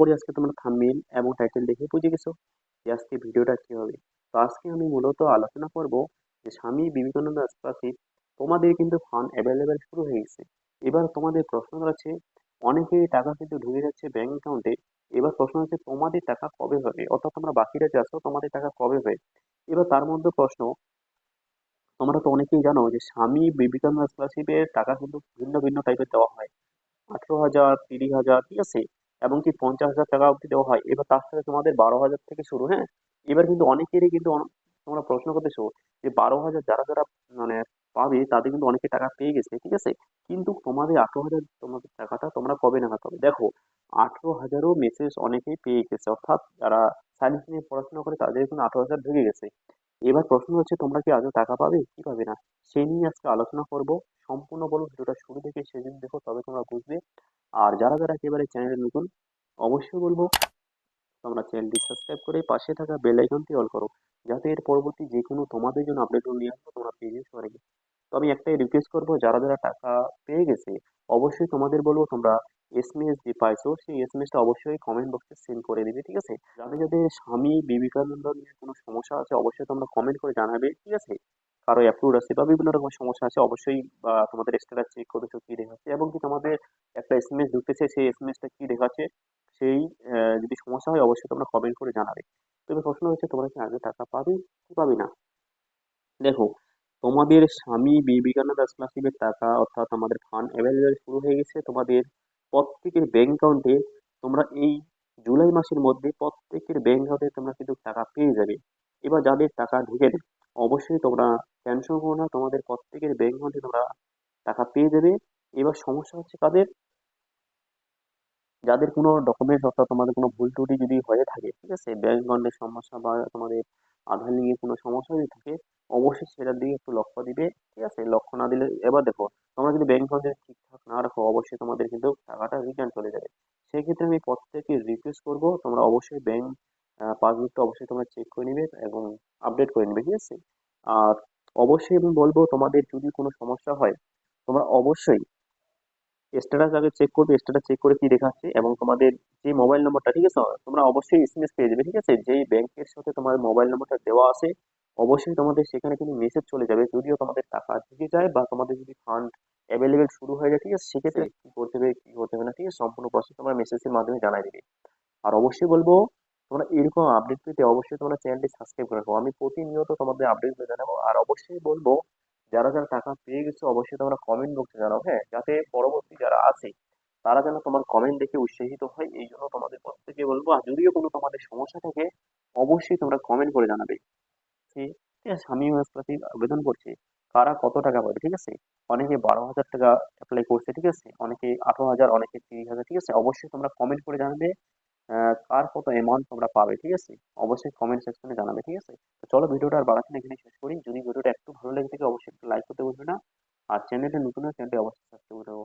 করি আজকে তোমরা থাম্বনেল এবং টাইটেল দেখে বুঝে গেছো যে আজকে ভিডিওটা কী হবে। তো আজকে আমি মূলত আলোচনা করব যে স্বামী বিবেকানন্দ স্কলারশিপ তোমাদের কিন্তু ফান্ড অ্যাভেলেবেল শুরু হয়ে গেছে। এবার তোমাদের প্রশ্ন আছে অনেকেই টাকা কিন্তু ঢুকে যাচ্ছে ব্যাংক অ্যাকাউন্টে এবার প্রশ্ন হচ্ছে তোমাদের টাকা কবে হবে? অর্থাৎ তোমরা বাকিরা যে তোমাদের টাকা কবে হবে? এবার তার মধ্যে প্রশ্ন, তোমরা তো অনেকেই জানো যে স্বামী বিবেকানন্দ স্কলারশিপের টাকা কিন্তু ভিন্ন ভিন্ন টাইপের দেওয়া হয়। আঠেরো হাজার, তিরিশ হাজার, ঠিক আছে? এমনকি পঞ্চাশ হাজার টাকা অবধি দেওয়া হয়। এবার তার সাথে তোমাদের বারো হাজার থেকে শুরু হ্যাঁ? এবার কিন্তু অনেকেরই কিন্তু তোমরা প্রশ্ন করতেছো যে বারো হাজার যারা যারা মানে পাবে, তাদের কিন্তু অনেকে টাকা পেয়ে গেছে, ঠিক আছে? কিন্তু তোমাদের আঠেরো হাজার তোমাদের টাকাটা তোমরা কবে নাগাদ পাবে? দেখো, আঠেরো হাজারও মেসেজ অনেকেই পেয়ে গেছে। অর্থাৎ যারা সায়েন্স নিয়ে পড়াশোনা করে, তাদের কিন্তু আঠেরো হাজার ঢুকে গেছে। এবার প্রশ্ন হচ্ছে, তোমরা কি আজও টাকা পাবে? কি পাবে না? সেই নিয়ে আজকে আলোচনা করব। সম্পূর্ণ বলো, ভিডিওটা শুরু থেকে শেষ দেখো, তবে তোমরা বুঝবে। আর যারা যারা একেবারে চ্যানেলে নতুন, অবশ্যই বলব, তোমরা চ্যানেলটি সাবস্ক্রাইব করে পাশে থাকা বেল আইকনটি অল করো। যাতে এর পরবর্তী যে কোনো তোমাদের জন্য আপডেট নিয়ে আসব, তোমরা পেয়ে যেতে পারবে তো আমি একটাই রিকোয়েস্ট করব, যারা যারা টাকা পেয়ে গেছে, অবশ্যই তোমাদের বলব, তোমরা এসএমএস যে পাইছো, সেই এসএমএসটা অবশ্যই কমেন্ট বক্সে সেন্ড করে দিবে, ঠিক আছে? যাদের যাদের স্বামী বিবেকানন্দ নিয়ে কোনো সমস্যা আছে, অবশ্যই তোমরা কমেন্ট করে জানাবে, ঠিক আছে? কারও অ্যাপ্রুভ আছে বা বিভিন্ন রকম সমস্যা আছে, অবশ্যই তোমাদের স্ট্যাটাস চেক করেছ কি দেখাচ্ছে, এবং কি তোমাদের একটা এসএমএস ঢুকতেছে সেই এসএমএসটা কি দেখাচ্ছে, সেই যদি সমস্যা হয়, অবশ্যই তোমরা কমেন্ট করে জানাবে। তবে প্রশ্ন হচ্ছে, তোমরা কি আগে টাকা পাবে, কি পাবে না? দেখো, তোমাদের স্বামী বিবেকানন্দ স্কলারশিপের টাকা, অর্থাৎ আমাদের ফান্ড অ্যাভেলেবেল শুরু হয়ে গেছে, তোমাদের প্রত্যেকের ব্যাংক অ্যাকাউন্টে তোমরা এই জুলাই মাসের মধ্যে প্রত্যেকের ব্যাংক অ্যাকাউন্টে তোমরা কিন্তু টাকা পেয়ে যাবে। এবার যাদের টাকা ঢুকে দেবে অবশ্যই তোমরা টেনশন করো না, তোমাদের প্রত্যেকের ব্যাংক অ্যাকাউন্টে তোমরা টাকা পেয়ে যাবে। এবার সমস্যা হচ্ছে কাদের? যাদের কোনো ডকুমেন্টস অর্থাৎ তোমাদের কোনো ভুল ত্রুটি যদি হয়ে থাকে, ঠিক আছে ব্যাংক অ্যাকাউন্টের সমস্যা বা তোমাদের আধার লিঙ্কে কোনো সমস্যা যদি থাকে অবশ্যই সেটার দিকে একটু লক্ষ্য দিবে, ঠিক আছে? লক্ষ্য না দিলে, এবার দেখো, তোমরা যদি ব্যাংক অ্যাকাউন্টে ঠিকঠাক না রাখো, অবশ্যই তোমাদের কিন্তু টাকাটা রিটার্ন চলে যাবে। সেক্ষেত্রে আমি প্রত্যেককে রিকোয়েস্ট করব, তোমরা অবশ্যই ব্যাংক পাসবুকটা অবশ্যই তোমরা চেক করে নিবে এবং আপডেট করে নিবে, ঠিক আছে? আর অবশ্যই আমি বলব, তোমাদের যদি কোনো সমস্যা হয়, তোমরা অবশ্যই স্ট্যাটাস আগে চেক করবে স্ট্যাটাস চেক করে কি দেখাচ্ছে এবং তোমাদের যে মোবাইল নম্বরটা ঠিক আছে? তোমরা অবশ্যই এসএমএস পেয়ে যাবে, ঠিক আছে? যেই ব্যাংকের সাথে তোমার মোবাইল নম্বরটা দেওয়া আছে অবশ্যই তোমাদের সেখানে কিন্তু মেসেজ চলে যাবে। যদিও তোমাদের টাকা ঢুকে যায় বা তোমাদের যদি ফান্ড অ্যাভেলেবেল শুরু হয়ে যায় ঠিক আছে? সেক্ষেত্রে কি করতে হবে কি করতে হবে না ঠিক আছে? সম্পূর্ণ প্রসেস তোমরা মেসেজের মাধ্যমে জানাই দিবে। আর অবশ্যই বলব তোমরা এরকম আপডেট পেতে অবশ্যই তোমরা চ্যানেলটি সাবস্ক্রাইব করে রাখো। আমি প্রতিনিয়ত তোমাদের আপডেট জানাব। আর অবশ্যই বলব যারা যারা টাকা পেয়ে গেছো অবশ্যই তোমরা কমেন্ট বক্সে জানাও হ্যাঁ? যাতে পরবর্তী যারা আছে তারা যেন তোমার কমেন্ট দেখে উৎসাহিত হয়। এই জন্য তোমাদের প্রত্যেকে বলব আর যদিও কোনো তোমাদের সমস্যা থাকে অবশ্যই তোমরা কমেন্ট করে জানাবে। যে ঠিক আছে? স্বামী প্রতি আবেদন করছে। কারা কত টাকা পাবে, ঠিক আছে? অনেকে বারো হাজার টাকা অ্যাপ্লাই করছে, ঠিক আছে? অনেকে আঠারো হাজার, অনেকে তিরিশ হাজার, ঠিক আছে? অবশ্যই তোমরা কমেন্ট করে জানাবে কার কত অ্যামাউন্ট তোমরা পাবে, ঠিক আছে? অবশ্যই কমেন্ট সেকশনে জানাবে, ঠিক আছে? তো চলো ভিডিওটা আর না এখানে শেষ করি। যদি ভিডিওটা একটু ভালো লেগে থাকে, অবশ্যই একটু লাইক করতে ভুলবে না। আর চ্যানেলটা নতুন চ্যানেলটি অবশ্যই সাবস্ক্রাইব করে দেবো